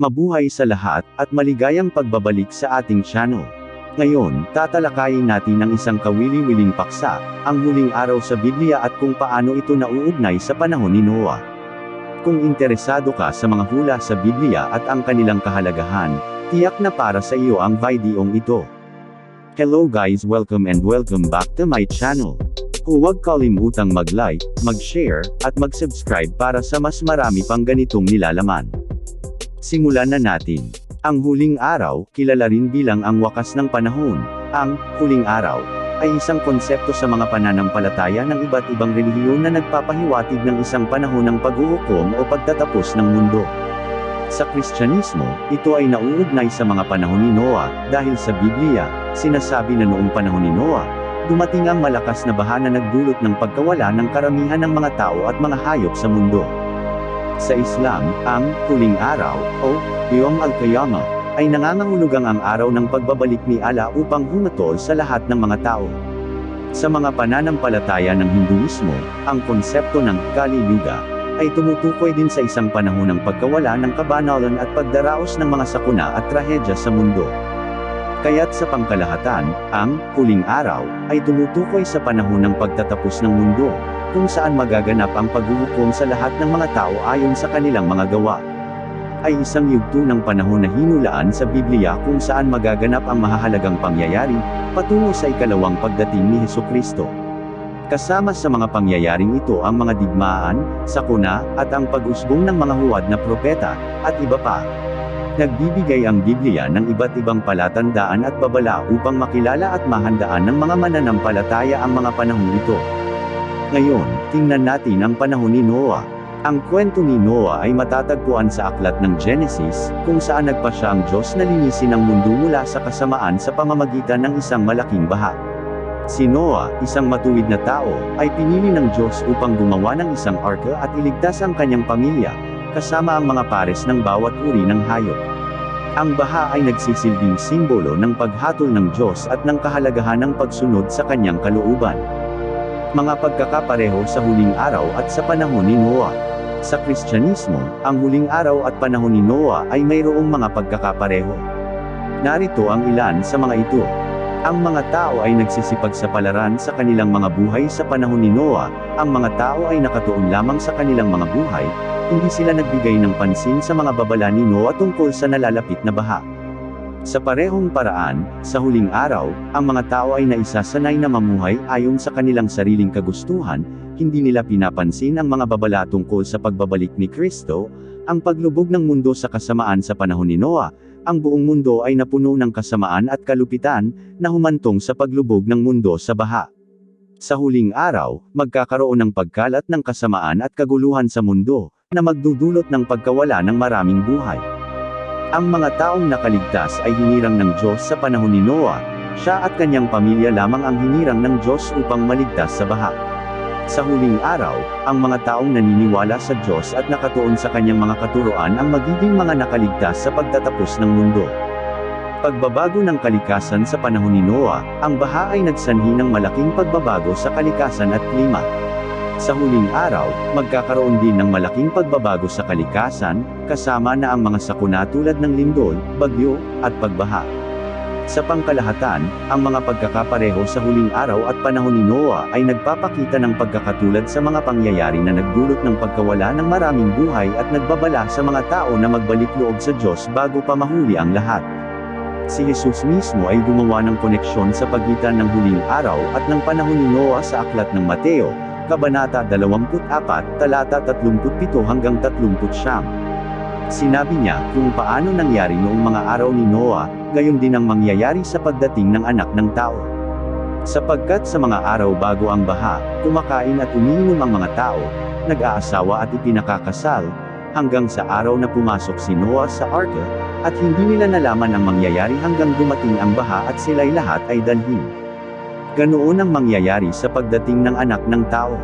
Mabuhay sa lahat, at maligayang pagbabalik sa ating channel. Ngayon, tatalakayin natin ang isang kawili-wiling paksa, ang huling araw sa Biblia at kung paano ito nauugnay sa panahon ni Noah. Kung interesado ka sa mga hula sa Biblia at ang kanilang kahalagahan, tiyak na para sa iyo ang videong ito. Hello guys welcome and welcome back to my channel. Huwag kalimutang mag-like, mag-share, at mag-subscribe para sa mas marami pang ganitong nilalaman. Simulan na natin. Ang huling araw, kilala rin bilang ang wakas ng panahon, ang huling araw, ay isang konsepto sa mga pananampalataya ng iba't ibang relihiyon na nagpapahiwatig ng isang panahon ng paghuhukom o pagtatapos ng mundo. Sa Kristyanismo, ito ay nauugnay sa mga panahon ni Noah, dahil sa Biblia, sinasabi na noong panahon ni Noah, dumating ang malakas na baha na nagdulot ng pagkawala ng karamihan ng mga tao at mga hayop sa mundo. Sa Islam, ang huling araw, o Yom al-Qiyamah, ay nangangahulugang ang araw ng pagbabalik ni Allah upang humatol sa lahat ng mga tao. Sa mga pananampalataya ng Hinduismo, ang konsepto ng Kali Yuga ay tumutukoy din sa isang panahon ng pagkawala ng kabanalan at pagdaraos ng mga sakuna at trahedya sa mundo. Kaya't sa pangkalahatan, ang huling araw ay tumutukoy sa panahon ng pagtatapos ng mundo, kung saan magaganap ang paghuhukom sa lahat ng mga tao ayon sa kanilang mga gawa. Ay isang yugto ng panahon na hinulaan sa Biblia kung saan magaganap ang mahahalagang pangyayari, patungo sa ikalawang pagdating ni Heso Kristo. Kasama sa mga pangyayaring ito ang mga digmaan, sakuna, at ang pag-usbong ng mga huwad na propeta, at iba pa. Nagbibigay ang Biblia ng iba't ibang palatandaan at babala upang makilala at mahandaan ng mga mananampalataya ang mga panahong ito. Ngayon, tingnan natin ang panahon ni Noah. Ang kwento ni Noah ay matatagpuan sa aklat ng Genesis, kung saan nagpasya ang Diyos na linisin ang mundo mula sa kasamaan sa pamamagitan ng isang malaking baha. Si Noah, isang matuwid na tao, ay pinili ng Diyos upang gumawa ng isang arka at iligtas ang kanyang pamilya, kasama ang mga pares ng bawat uri ng hayop. Ang baha ay nagsisilbing simbolo ng paghatol ng Diyos at ng kahalagahan ng pagsunod sa kanyang kalooban. Mga pagkakapareho sa huling araw at sa panahon ni Noah. Sa Kristyanismo, ang huling araw at panahon ni Noah ay mayroong mga pagkakapareho. Narito ang ilan sa mga ito. Ang mga tao ay nagsisipagsapalaran sa kanilang mga buhay sa panahon ni Noah, ang mga tao ay nakatuon lamang sa kanilang mga buhay, hindi sila nagbigay ng pansin sa mga babala ni Noah tungkol sa nalalapit na baha. Sa parehong paraan, sa huling araw, ang mga tao ay naisasanay na mamuhay ayon sa kanilang sariling kagustuhan, hindi nila pinapansin ang mga babala tungkol sa pagbabalik ni Kristo, ang paglubog ng mundo sa kasamaan sa panahon ni Noah, ang buong mundo ay napuno ng kasamaan at kalupitan, na humantong sa paglubog ng mundo sa baha. Sa huling araw, magkakaroon ng pagkalat ng kasamaan at kaguluhan sa mundo, na magdudulot ng pagkawala ng maraming buhay. Ang mga taong nakaligtas ay hinirang ng Diyos sa panahon ni Noah, siya at kanyang pamilya lamang ang hinirang ng Diyos upang maligtas sa baha. Sa huling araw, ang mga taong naniniwala sa Diyos at nakatuon sa kanyang mga katuroan ang magiging mga nakaligtas sa pagtatapos ng mundo. Pagbabago ng kalikasan sa panahon ni Noah, ang baha ay nagsanhi ng malaking pagbabago sa kalikasan at klima. Sa huling araw, magkakaroon din ng malaking pagbabago sa kalikasan, kasama na ang mga sakuna tulad ng lindol, bagyo, at pagbaha. Sa pangkalahatan, ang mga pagkakapareho sa huling araw at panahon ni Noah ay nagpapakita ng pagkakatulad sa mga pangyayari na nagdulot ng pagkawala ng maraming buhay at nagbabala sa mga tao na magbalik loob sa Diyos bago pa mahuli ang lahat. Si Jesus mismo ay gumawa ng koneksyon sa pagitan ng huling araw at ng panahon ni Noah sa aklat ng Mateo, Kabanata 24, talata 37 hanggang 39. Sinabi niya kung paano nangyari noong mga araw ni Noah, gayon din ang mangyayari sa pagdating ng anak ng tao. Sapagkat sa mga araw bago ang baha, kumakain at umiinom ang mga tao, nag-aasawa at ipinakakasal, hanggang sa araw na pumasok si Noah sa arka, at hindi nila nalaman ang mangyayari hanggang dumating ang baha at sila'y lahat ay dalhin. Ganoon ang mangyayari sa pagdating ng anak ng tao.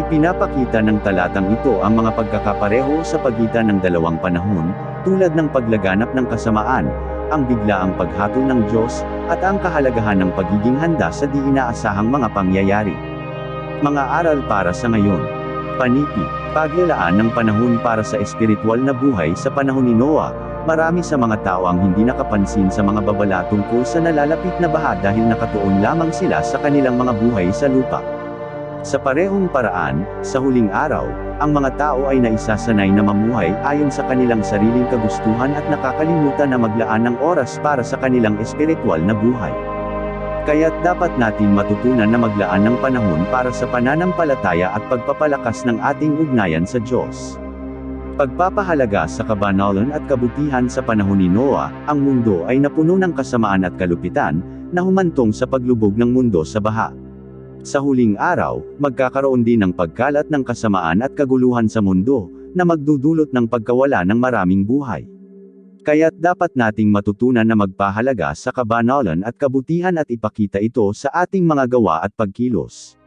Ipinapakita ng talatang ito ang mga pagkakapareho sa pagitan ng dalawang panahon, tulad ng paglaganap ng kasamaan, ang biglaang paghatol ng Diyos, at ang kahalagahan ng pagiging handa sa di inaasahang mga pangyayari. Mga aral para sa ngayon. Panipi, paglalaan ng panahon para sa espiritual na buhay sa panahon ni Noah, marami sa mga tao ang hindi nakapansin sa mga babala tungkol sa nalalapit na baha dahil nakatuon lamang sila sa kanilang mga buhay sa lupa. Sa parehong paraan, sa huling araw, ang mga tao ay naisasanay na mamuhay ayon sa kanilang sariling kagustuhan at nakakalimutan na maglaan ng oras para sa kanilang espiritual na buhay. Kaya't dapat natin matutunan na maglaan ng panahon para sa pananampalataya at pagpapalakas ng ating ugnayan sa Diyos. Pagpapahalaga sa kabanalan at kabutihan sa panahon ni Noah, ang mundo ay napuno ng kasamaan at kalupitan, na humantong sa paglubog ng mundo sa baha. Sa huling araw, magkakaroon din ng pagkalat ng kasamaan at kaguluhan sa mundo, na magdudulot ng pagkawala ng maraming buhay. Kaya't dapat nating matutunan na magpahalaga sa kabanalan at kabutihan at ipakita ito sa ating mga gawa at pagkilos.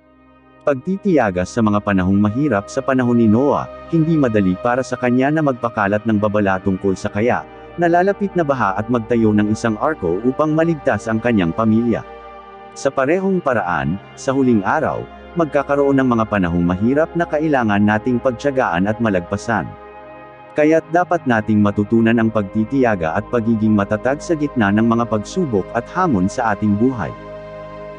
Pagtitiyaga sa mga panahong mahirap sa panahon ni Noah, hindi madali para sa kanya na magpakalat ng babala tungkol sa kaya, nalalapit na baha at magtayo ng isang arko upang maligtas ang kanyang pamilya. Sa parehong paraan, sa huling araw, magkakaroon ng mga panahong mahirap na kailangan nating pagtyagaan at malagpasan. Kaya't dapat nating matutunan ang pagtitiyaga at pagiging matatag sa gitna ng mga pagsubok at hamon sa ating buhay.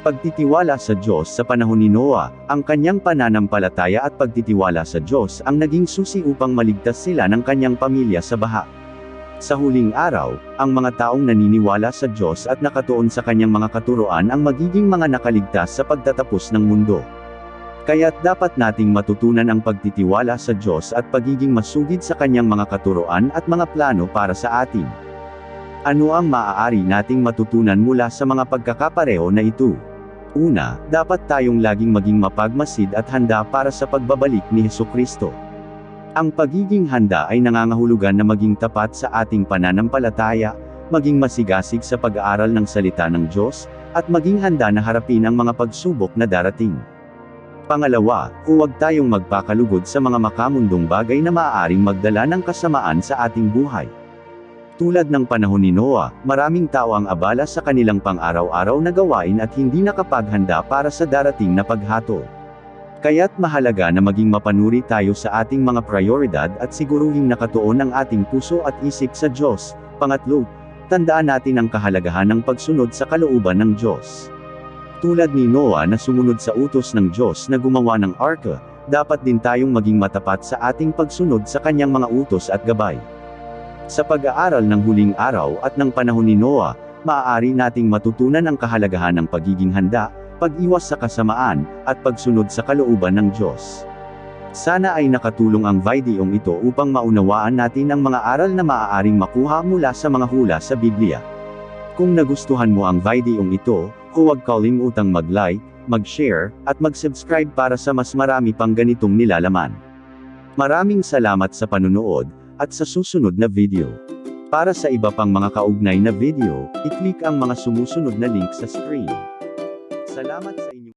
Pagtitiwala sa Diyos sa panahon ni Noah, ang kanyang pananampalataya at pagtitiwala sa Diyos ang naging susi upang maligtas sila ng kanyang pamilya sa baha. Sa huling araw, ang mga taong naniniwala sa Diyos at nakatuon sa kanyang mga katuroan ang magiging mga nakaligtas sa pagtatapos ng mundo. Kaya't dapat nating matutunan ang pagtitiwala sa Diyos at pagiging masugid sa kanyang mga katuroan at mga plano para sa atin. Ano ang maaari nating matutunan mula sa mga pagkakapareho na ito? Una, dapat tayong laging maging mapagmasid at handa para sa pagbabalik ni Heso Kristo. Ang pagiging handa ay nangangahulugan na maging tapat sa ating pananampalataya, maging masigasig sa pag-aaral ng salita ng Diyos, at maging handa na harapin ang mga pagsubok na darating. Pangalawa, huwag tayong magpakalugod sa mga makamundong bagay na maaaring magdala ng kasamaan sa ating buhay. Tulad ng panahon ni Noah, maraming tao ang abala sa kanilang pang-araw-araw na gawain at hindi nakapaghanda para sa darating na paghato. Kaya't mahalaga na maging mapanuri tayo sa ating mga prioridad at siguruhing nakatuon ang ating puso at isip sa Diyos. Pangatlo, tandaan natin ang kahalagahan ng pagsunod sa kalooban ng Diyos. Tulad ni Noah na sumunod sa utos ng Diyos na gumawa ng arka, dapat din tayong maging matapat sa ating pagsunod sa kanyang mga utos at gabay. Sa pag-aaral ng huling araw at ng panahon ni Noah, maaari nating matutunan ang kahalagahan ng pagiging handa, pag-iwas sa kasamaan, at pagsunod sa kalooban ng Diyos. Sana ay nakatulong ang videong ito upang maunawaan natin ang mga aral na maaaring makuha mula sa mga hula sa Biblia. Kung nagustuhan mo ang videong ito, huwag kalimutang mag-like, mag-share, at mag-subscribe para sa mas marami pang ganitong nilalaman. Maraming salamat sa panunood, at sa susunod na video. Para sa iba pang mga kaugnay na video, i-click ang mga sumusunod na link sa screen. Salamat sa inyo.